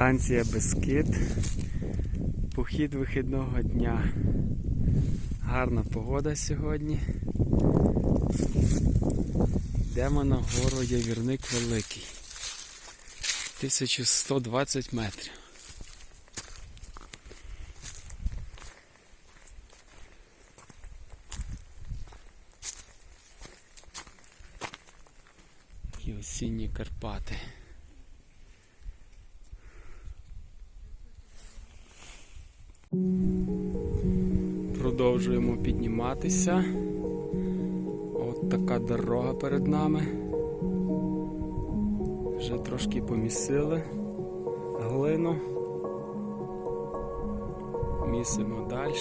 Станція Бескид. Похід вихідного дня. Гарна погода сьогодні. Йдемо на гору Явірник Великий. 1120 метрів. Такі осінні Карпати. Продовжуємо підніматися. От така дорога перед нами. Вже трошки помісили глину. Місимо далі.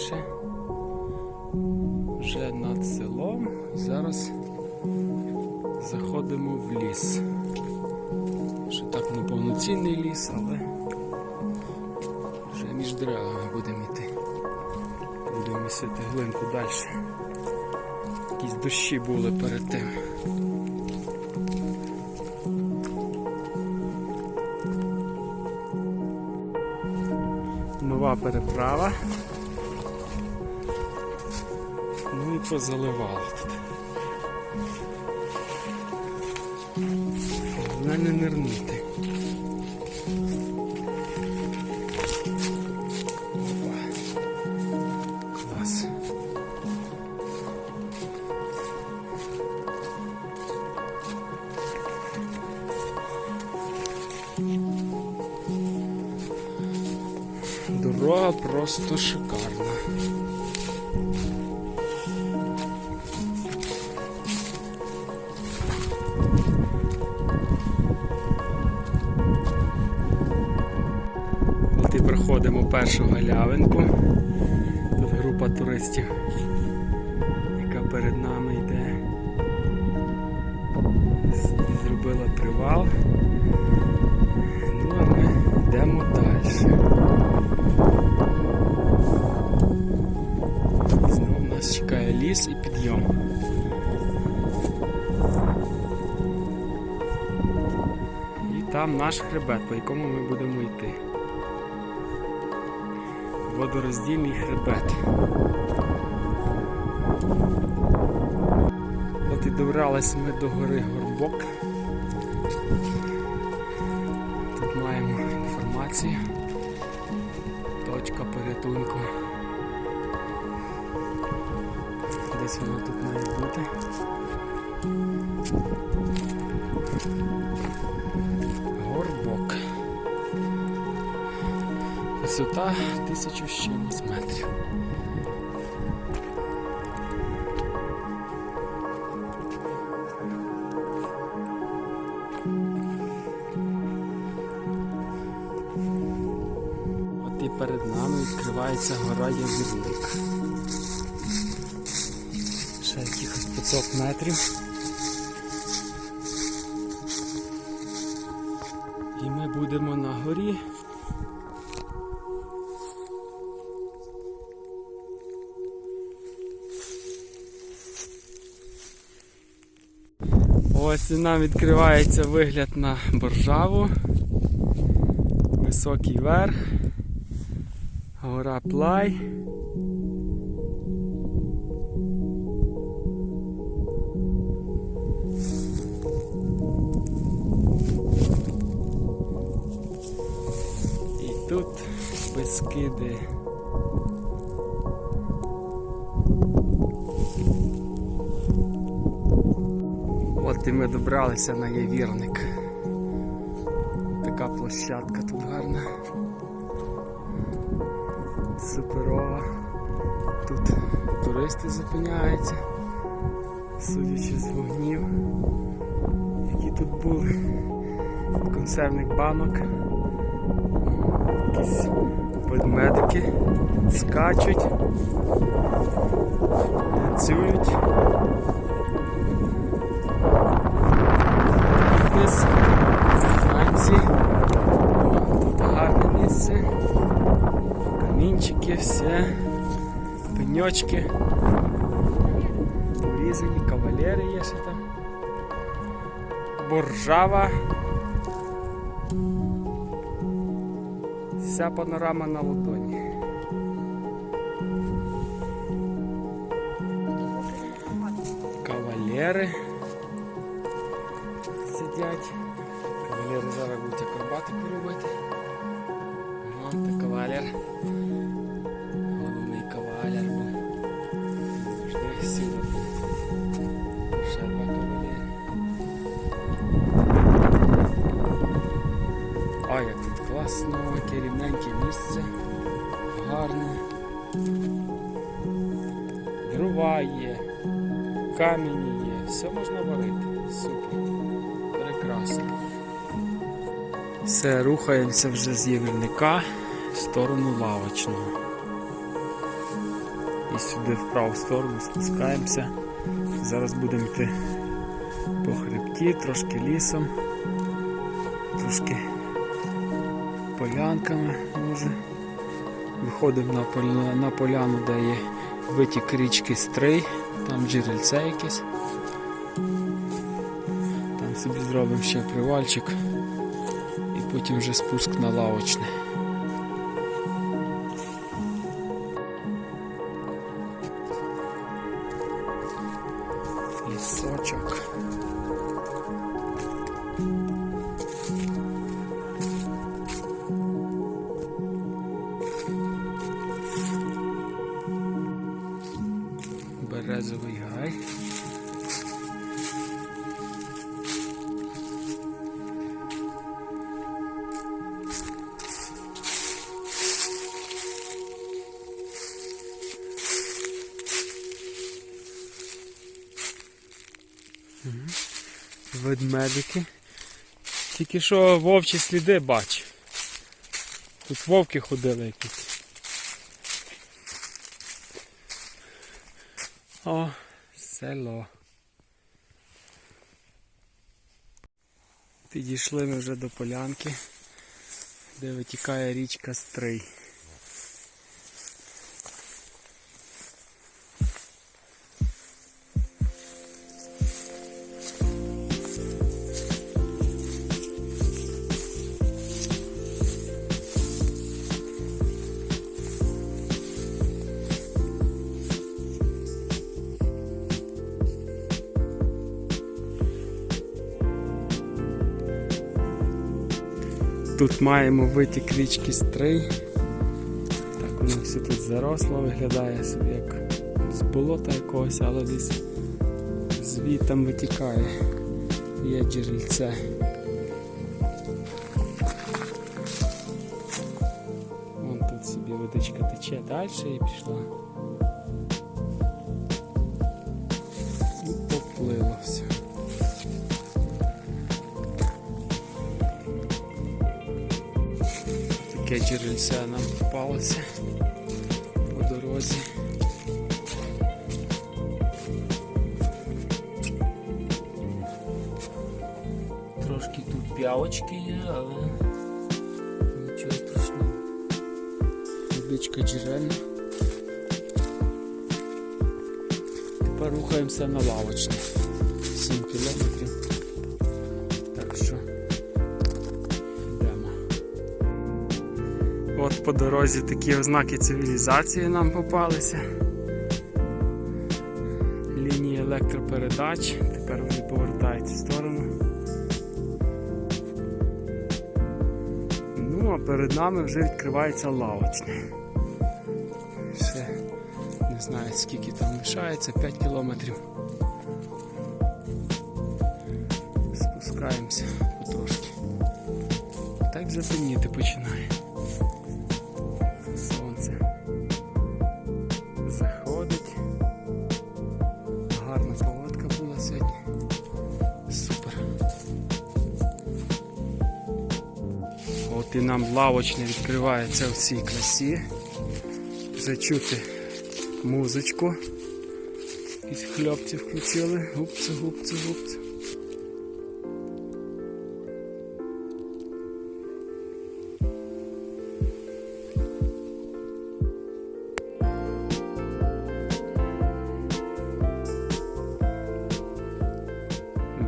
Вже над селом. Зараз заходимо в ліс. Ще так не повноцінний ліс, але вже між деревами будемо йти. Глинку далі. Якісь дощі були перед тим. Нова переправа. Ну і позаливало тут. Головне не нирнути. Дорога просто шикарна. От і проходимо першу галявинку. Тут група туристів, яка перед нами йде. Зробила привал. Там наш хребет, по якому ми будемо йти. Водороздільний хребет. От і добрались ми до гори Горбок. Тут маємо інформацію. Точка порятунку. Десь вона тут має бути. Висота тисячу з чимось метрів. От і перед нами відкривається гора Явірник. Ще якихось 500 метрів. І ми будемо на горі. Ось нам відкривається вигляд на боржаву. Високий верх. Гора Плай. І тут Бескиди. От ми добралися на Явірник. Така площадка тут гарна. Суперова. Тут туристи зупиняються, судячи з вогнів, які тут були. Консервних банок. Якісь ведмедики скачуть, танцюють. танці. Тут гарне місце. Камінчики, все. Пеньочки. Порізані, кавалери є ще там. Боржава. Вся панорама на ладоні. Кавалери сидять. Зараз будуть акробатику робити. Вон та кавалер. Головний кавалер був. Завжди сіли. Ще два кавалери. А, як тут класно, яке рівненьке місце. Гарне. Дрова є, камінь є, все можна варити. Супер. Прекрасно. Все, рухаємося вже з Євельника в сторону лавочного. І сюди в праву сторону спускаємося. Зараз будемо йти по хребті, трошки лісом, трошки полянками може. Виходимо на, поля, на поляну, де є витік річки Стрий, там джерельце якесь. Там собі зробимо ще привальчик потім вже спуск на лавочне. Ведмедики. Тільки що вовчі сліди бачу. Тут вовки ходили якісь. О, село. Підійшли ми вже до полянки, де витікає річка Стрий. Тут маємо витік річки Стрий. Так воно все тут заросло, виглядає собі як з болота якогось, але десь звітом витікає. Є джерельце. Вон тут собі водичка тече далі і пішла. Таке джерельце нам попалося по дорозі. Трошки тут п'явочки є, але нічого страшного. Водичка джерельна. Тепер рухаємося на лавочне. По дорозі такі ознаки цивілізації нам попалися. Лінії електропередач. Тепер вони повертають в сторону. Ну, а перед нами вже відкривається лавочне. Ще не знаю скільки там лишається, 5 кілометрів. Спускаємося потрошки. Так вже темніти починає. І нам лавочне відкривається в цій красі. Вже чути музичку. Якісь хлопці включили. Гупці, гупці, гупці.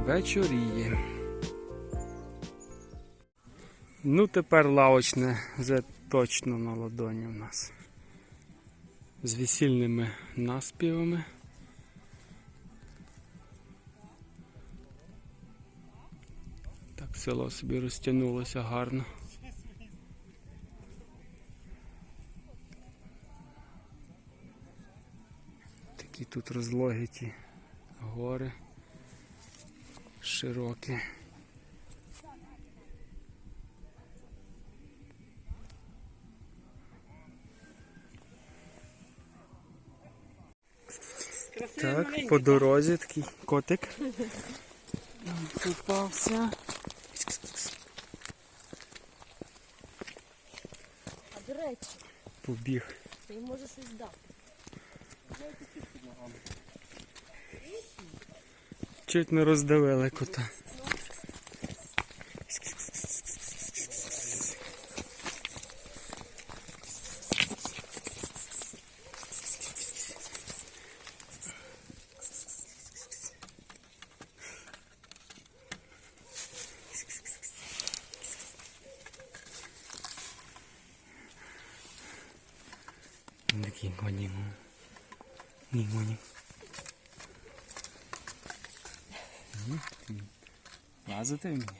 Вечоріє. Ну, тепер лавочне вже точно на ладоні у нас. З весільними наспівами. Так село собі розтягнулося гарно. Такі тут розлогіті гори широкі. Так, по дорозі такий котик. Попався. А до речі, Побіг. ти може можеш щось дати. Чуть не роздавили кота. Він Такий гонімо. Ні, гоні. Лазити вмієш?